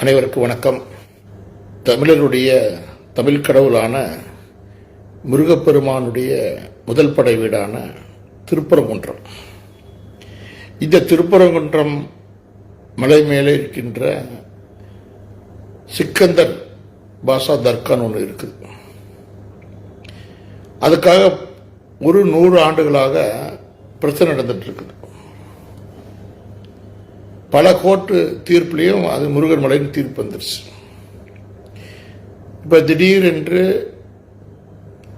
அனைவருக்கும் வணக்கம். தமிழருடைய தமிழ் கடவுளான முருகப்பெருமானுடைய முதல் படை வீடான திருப்பரங்குன்றம். இந்த திருப்பரங்குன்றம் மலை மேலே இருக்கின்ற சிக்கந்தர் பாஷா தர்கான் ஒன்று இருக்குது. அதுக்காக ஒரு நூறு ஆண்டுகளாக பிரச்சனை நடந்துட்டு இருக்குது. பல கோர்ட்டு தீர்ப்புலேயும் அது முருகன் மலைன்னு தீர்ப்பு வந்துருச்சு. இப்போ திடீரென்று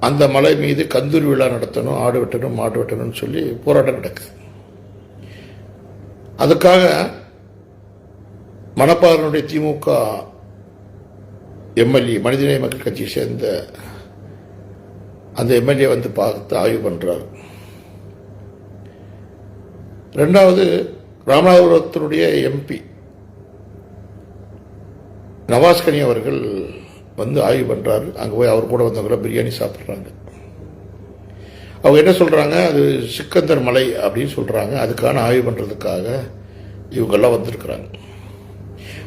அந்த மலை மீது கந்தூரி விழா நடத்தணும் ஆடு வெட்டணும் மாடு வெட்டணும்னு சொல்லி போராட்டம் நடக்குது. அதுக்காக மணப்பாறனுடைய திமுக எம்எல்ஏ மனிதநேய மக்கள் கட்சியை சேர்ந்த அந்த எம்எல்ஏ வந்து பார்த்து ஆய்வு பண்ணுறார் ரெண்டாவது ராமநாதபுரத்தினுடைய எம்பி நவாஸ் கனி அவர்கள் வந்து ஆய்வு பண்ணுறாரு அங்கே போய் அவர் கூட வந்தவங்கள பிரியாணி சாப்பிட்றாங்க. அவங்க என்ன சொல்கிறாங்க அது சிக்கந்தர் மலை அப்படின்னு சொல்கிறாங்க அதுக்கான ஆய்வு பண்ணுறதுக்காக இவங்கெல்லாம் வந்திருக்கிறாங்க.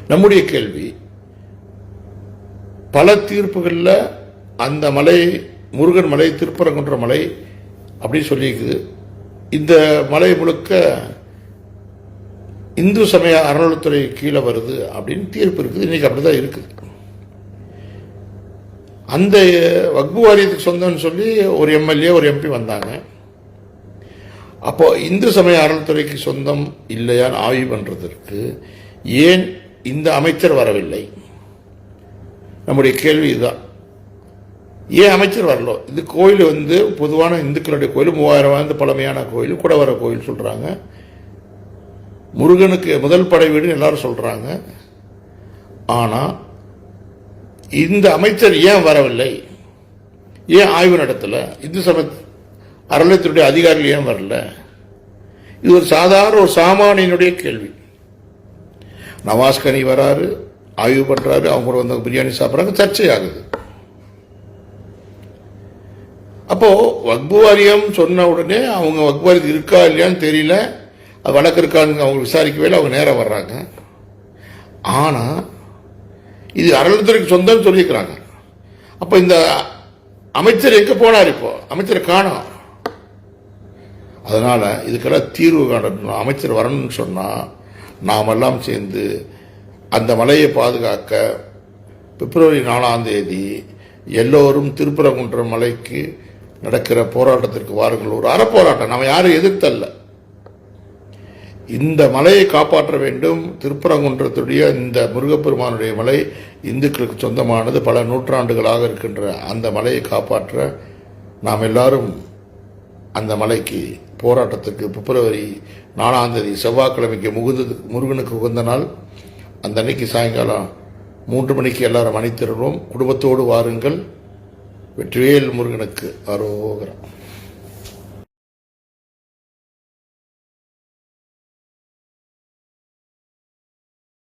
நம்முடைய கேள்வி பல தீர்ப்புகளில் அந்த மலை முருகன் மலை திருப்பரங்குன்ற மலை அப்படின்னு சொல்லியிருக்குது. இந்த மலை முழுக்க இந்து சமய அறநிலைத்துறை கீழே வருது அப்படின்னு தீர்ப்பு இருக்குது. இன்னைக்கு அப்படிதான் இருக்குது. அந்த வக்பு வாரியத்துக்கு சொந்தம்னு சொல்லி ஒரு எம்எல்ஏ ஒரு எம்பி வந்தாங்க. அப்போ இந்து சமய அறநிலைத்துறைக்கு சொந்தம் இல்லையான்னு ஆய்வு பண்ணுறதற்கு ஏன் இந்த அமைச்சர் வரவில்லை? நம்முடைய கேள்வி இதுதான். ஏன் அமைச்சர் வரல? இது கோயில் வந்து பொதுவான இந்துக்களுடைய கோயில் மூவாயிரம் ஆண்டு பழமையான கோயில் குடவர கோயில் சொல்கிறாங்க முருகனுக்கு முதல் படை வீடுன்னு எல்லாரும் சொல்றாங்க. ஆனால் இந்த அமைச்சர் ஏன் வரவில்லை? ஏன் ஆய்வு நடத்தல? இந்து சமய அறநிலையத்தினுடைய அதிகாரிகள் ஏன் வரல? இது ஒரு சாதாரண ஒரு சாமானியனுடைய கேள்வி. நவாஸ் கனி வராரு ஆய்வு பண்றாரு அவங்க கூட வந்து பிரியாணி சாப்பிட்றாங்க சர்ச்சை ஆகுது அப்போ வக்பு வாரியம் சொன்ன உடனே அவங்க வக்பு வாரியம் இருக்கா இல்லையான்னு தெரியல. அது வழக்கு இருக்கான்னு அவங்க விசாரிக்கவே இல்லை அவங்க நேரம் வர்றாங்க. ஆனால் இது அறநிலைத்துறைக்கு சொந்தம்னு சொல்லியிருக்கிறாங்க. அப்போ இந்த அமைச்சர் எங்கே போனார் இப்போ? அமைச்சரை காணும் அதனால் இதுக்கெல்லாம் தீர்வு காணணும். அமைச்சர் வரணும்னு சொன்னால் நாமெல்லாம் சேர்ந்து அந்த மலையை பாதுகாக்க பிப்ரவரி நாலாம் தேதி எல்லோரும் திருப்பரங்குன்றம் மலைக்கு நடக்கிற போராட்டத்திற்கு வாருங்கள். ஒரு அறப்போராட்டம். நம்ம யாரும் எதிர்த்தல்ல. இந்த மலையை காப்பாற்ற வேண்டும். திருப்பரங்குன்றத்துடைய இந்த முருகப்பெருமானுடைய மலை இந்துக்களுக்கு சொந்தமானது. பல நூற்றாண்டுகளாக இருக்கின்ற அந்த மலையை காப்பாற்ற நாம் எல்லாரும் அந்த மலைக்கு போராட்டத்துக்கு பிப்ரவரி நாலாம் தேதி செவ்வாய்க்கிழமைக்கு முகுந்தது முருகனுக்கு உகந்த நாள். அந்த அன்னைக்கு சாயங்காலம் மூன்று மணிக்கு எல்லாரும் அணித்திருவோம் குடும்பத்தோடு வாருங்கள். வெற்றிவேல் முருகனுக்கு அரோகரம்.